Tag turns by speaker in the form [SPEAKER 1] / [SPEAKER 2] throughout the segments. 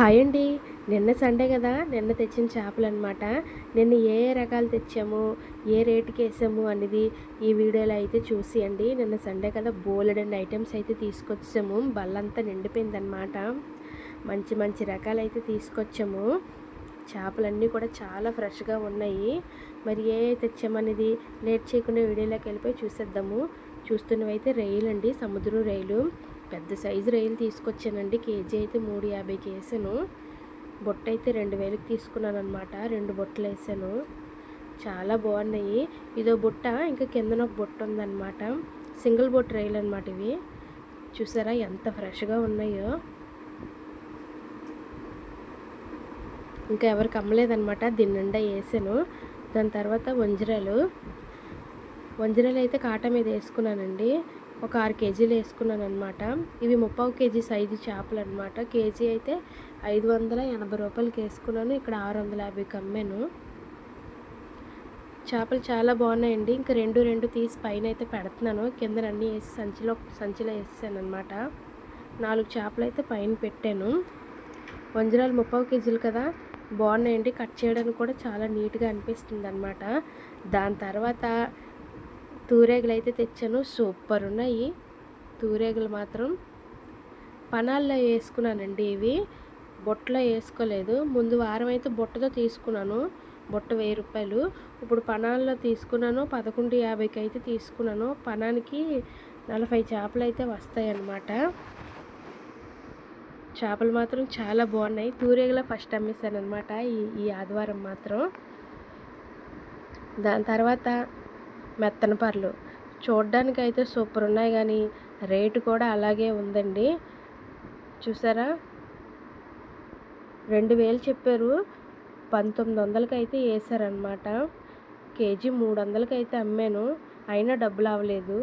[SPEAKER 1] Hi అండి. నిన్న Sunday కదా నిన్న తెచ్చిన చేపలు అనమాట నిన్న ఏ ఏ రకాలు తెచ్చాము ఏ రేటుకి వేసాము అనేది ఈ వీడియోలో అయితే చూసేయండి. నిన్న సండే కదా బోలెడన్ ఐటమ్స్ అయితే తీసుకొచ్చాము. బల్లంతా నిండిపోయిందనమాట మంచి మంచి రకాలు అయితే తీసుకొచ్చాము. చేపలన్నీ కూడా చాలా ఫ్రెష్గా ఉన్నాయి. మరి ఏ ఏ తెచ్చామనేది లేట్ చేయకుండా వీడియోలోకి వెళ్ళిపోయి చూసేద్దాము. చూస్తున్నవైతే రైలు అండి సముద్రం రైలు. పెద్ద సైజు రొయ్యలు తీసుకొచ్చానండి. కేజీ అయితే మూడు యాభైకి వేసాను బొట్ట అయితే రెండు వేలకు తీసుకున్నాను అనమాట రెండు బొట్టలు వేసాను. చాలా బాగున్నాయి. ఇదో బుట్ట ఇంకా కిందన ఒక బుట్ట ఉందన్నమాట. సింగిల్ బొట్ రైలు అనమాట ఇవి. చూసారా ఎంత ఫ్రెష్గా ఉన్నాయో. ఇంకా ఎవరికి అమ్మలేదనమాట దీని నిండా వేసాను. దాని తర్వాత వంజరాలు. వంజరాలు అయితే కాటా మీద వేసుకున్నానండి. ఒక ఆరు కేజీలు వేసుకున్నాను అనమాట ఇవి ముప్పావు కేజీ సైజు చేపలు అనమాట కేజీ అయితే ఐదు వందల ఎనభై రూపాయలకి వేసుకున్నాను. ఇక్కడ ఆరు వందల యాభైకి అమ్మాను చేపలు చాలా బాగున్నాయండి. ఇంకా రెండు రెండు తీసి పైన అయితే పెడుతున్నాను. కింద అన్నీ వేసి సంచిలో సంచిలో వేసాను అనమాట నాలుగు చేపలు అయితే పైన పెట్టాను. వంజరాలు ముప్పావు కేజీలు కదా? బాగున్నాయండి. కట్ చేయడానికి కూడా చాలా నీట్గా అనిపిస్తుంది అనమాట దాని తర్వాత తూరేగలు అయితే తెచ్చాను. సూపర్ ఉన్నాయి. తూరేగలు మాత్రం పనాల్లో వేసుకున్నానండి ఇవి. బొట్టలో వేసుకోలేదు. ముందు వారం అయితే బుట్టతో తీసుకున్నాను. బుట్ట వెయ్యి రూపాయలు. ఇప్పుడు పనాల్లో తీసుకున్నాను. పదకొండు యాభైకి అయితే తీసుకున్నాను. పనానికి నలభై చేపలు అయితే వస్తాయి అన్నమాట చేపలు మాత్రం చాలా బాగున్నాయి. తూరేగలో ఫస్ట్ అమ్మేశాను అనమాట ఈ ఈ ఆదివారం మాత్రం. దాని తర్వాత మెత్తన పర్లు చూడ్డానికి అయితే సూపర్ ఉన్నాయి కానీ రేటు కూడా అలాగే ఉందండి. చూసారా? రెండు వేలు చెప్పారు. పంతొమ్మిది వందలకి అయితే వేసారనమాట కేజీ మూడు వందలకి అయితే అమ్మాను. అయినా డబ్బులు అవ్వలేదు.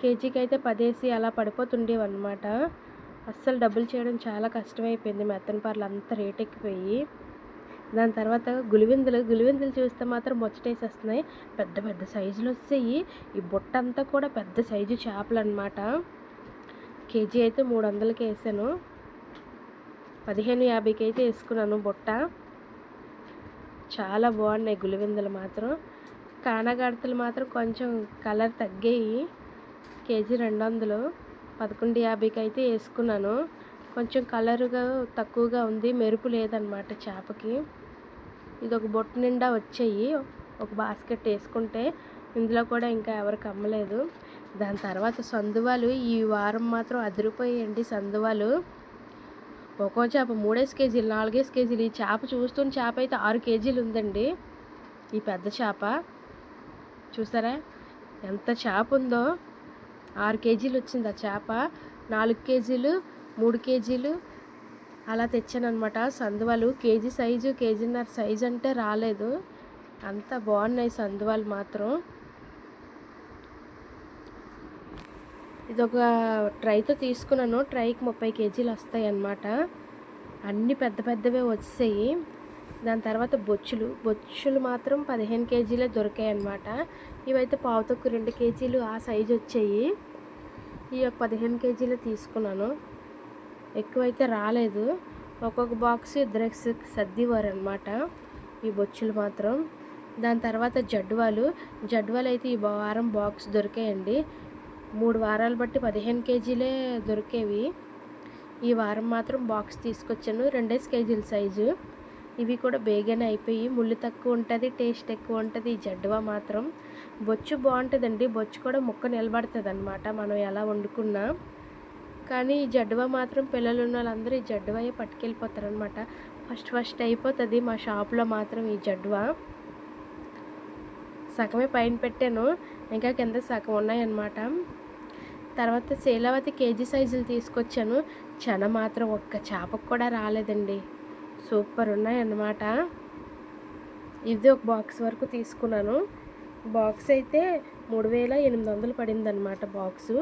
[SPEAKER 1] కేజీకి అయితే పదేసి అలా పడిపోతుండేవి అనమాట అస్సలు డబ్బులు చేయడం చాలా కష్టమైపోయింది మెత్తన పర్లు అంత రేట్ ఎక్కిపోయి దాని తర్వాత గులివిందులు గులివిందులు చూస్తే మాత్రం ముచ్చటేసేస్తున్నాయి. పెద్ద పెద్ద సైజులు వస్తాయి. ఈ బుట్ట అంతా కూడా పెద్ద సైజు చేపలు అనమాట కేజీ అయితే మూడు వందలకి వేసాను. పదిహేను యాభైకి అయితే వేసుకున్నాను బుట్ట. చాలా బాగున్నాయి గులివిందులు మాత్రం. కానగాడతలు మాత్రం కొంచెం కలర్ తగ్గాయి. కేజీ రెండు వందలు పదకొండు యాభైకి అయితే వేసుకున్నాను. కొంచెం కలరుగా తక్కువగా ఉంది. మెరుపు లేదనమాట చేపకి. ఇది ఒక బొట్టు నిండా వచ్చాయి. ఒక బాస్కెట్ వేసుకుంటే ఇందులో కూడా ఇంకా ఎవరికి అమ్మలేదు. దాని తర్వాత సందువాలు. ఈ వారం మాత్రం అదిరిపోయాయండి సందువాలు. ఒక్కో చేప మూడేసి కేజీలు నాలుగేసి కేజీలు. ఈ చేప చూస్తున్న చేప అయితే ఆరు కేజీలు ఉందండి. ఈ పెద్ద చేప. చూసారా? ఎంత చేప ఉందో. ఆరు కేజీలు వచ్చింది ఆ చేప. నాలుగు కేజీలు మూడు కేజీలు అలా తెచ్చానమాట సందువాలు కేజీ సైజు కేజీన్నర సైజు అంటే రాలేదు. అంత బాగున్నాయి సందువాలు మాత్రం. ఇది ఒక ట్రైతో తీసుకున్నాను. ట్రైకి ముప్పై కేజీలు వస్తాయి అన్నమాట అన్నీ పెద్ద పెద్దవే వచ్చాయి దాని తర్వాత బొచ్చులు. బొచ్చులు మాత్రం పదిహేను కేజీలే దొరికాయి అన్నమాట ఇవైతే పావుతొక్కు రెండు కేజీలు ఆ సైజు వచ్చాయి. ఈ యొక్క పదిహేను కేజీలు తీసుకున్నాను. ఎక్కువైతే రాలేదు. ఒక్కొక్క బాక్స్ ఇద్దరు సర్దివారు అనమాట ఈ బొచ్చులు మాత్రం. దాని తర్వాత జడ్వాలు. జడ్వాలు అయితే ఈ వారం బాక్స్ దొరికాయండి. మూడు వారాలు బట్టి పదిహేను కేజీలే దొరికేవి. ఈ వారం మాత్రం బాక్స్ తీసుకొచ్చాను. రెండేసి కేజీల సైజు ఇవి కూడా బేగానే అయిపోయి ముళ్ళు తక్కువ ఉంటుంది టేస్ట్ ఎక్కువ ఉంటుంది. ఈ జడ్వా మాత్రం బొచ్చు బాగుంటుందండి. బొచ్చు కూడా ముక్క నిలబడుతుంది అనమాట మనం ఎలా వండుకున్నా. కానీ ఈ జడ్వా మాత్రం పిల్లలు ఉన్న వాళ్ళందరూ ఈ జడ్వాయే పట్టుకెళ్ళిపోతారు అనమాట ఫస్ట్ ఫస్ట్ అయిపోతుంది మా షాప్లో మాత్రం ఈ జడ్వా. సగమే పైన పెట్టాను ఇంకా కింద సగం ఉన్నాయన్నమాట. తర్వాత శీలావతి కేజీ సైజులు తీసుకొచ్చాను. చెన మాత్రం ఒక్క చేపకు కూడా రాలేదండి. సూపర్ ఉన్నాయన్నమాట. ఇది ఒక బాక్స్ వరకు తీసుకున్నాను. బాక్స్ అయితే మూడు వేల ఎనిమిది వందలు పడింది అనమాట బాక్సు.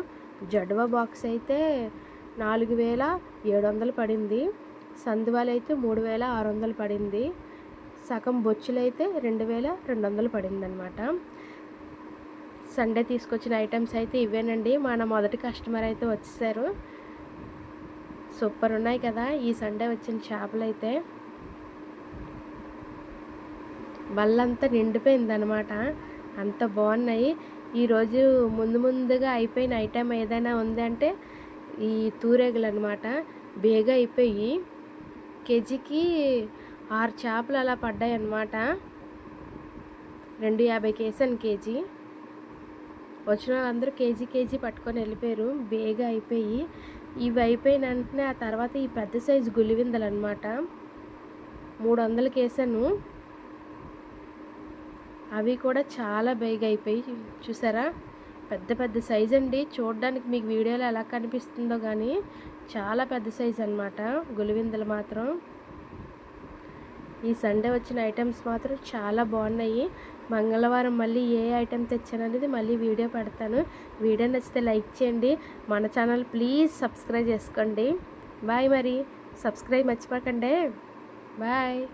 [SPEAKER 1] జడ్వా బాక్స్ అయితే నాలుగు వేల ఏడు వందలు పడింది. సందువాలు అయితే మూడు వేల ఆరు వందలు పడింది. సగం బొచ్చులు అయితే రెండు వేల రెండు వందలు పడిందనమాట సండే తీసుకొచ్చిన ఐటమ్స్ అయితే ఇవేనండి. మన మొదటి కస్టమర్ అయితే వచ్చేసారు. సూపర్ ఉన్నాయి కదా ఈ సండే వచ్చిన చేపలు అయితే బళ్ళంతా నిండిపోయిందనమాట అంత బాగున్నాయి. ఈరోజు ముందు ముందుగా అయిపోయిన ఐటెం ఏదైనా ఉందంటే ఈ తూరేగులు అనమాట బేగా అయిపోయి కేజీకి ఆరు చేపలు అలా పడ్డాయి అన్నమాట రెండు యాభైకి వేసాను కేజీ. వచ్చిన వాళ్ళందరూ కేజీ కేజీ పట్టుకొని వెళ్ళిపోయారు. బేగా అయిపోయి ఇవి అయిపోయిన వెంటనే ఆ తర్వాత ఈ పెద్ద సైజు గులివిందలు అనమాట మూడు వందలకి వేసాను అవి కూడా చాలా బైగ్ అయిపోయి. చూసారా? పెద్ద పెద్ద సైజ్ అండి. చూడడానికి మీకు వీడియోలో ఎలా కనిపిస్తుందో కానీ చాలా పెద్ద సైజ్ అనమాట గులివిందలు మాత్రం. ఈ సండే వచ్చిన ఐటమ్స్ మాత్రం చాలా బాగున్నాయి. మంగళవారం మళ్ళీ ఏ ఐటెం తెచ్చాను అనేది మళ్ళీ వీడియో పెడతాను. వీడియో నచ్చితే లైక్ చేయండి. మన ఛానల్ ప్లీజ్ సబ్స్క్రైబ్ చేసుకోండి. బాయ్ మరి. సబ్స్క్రైబ్ మర్చిపోకండి. బాయ్.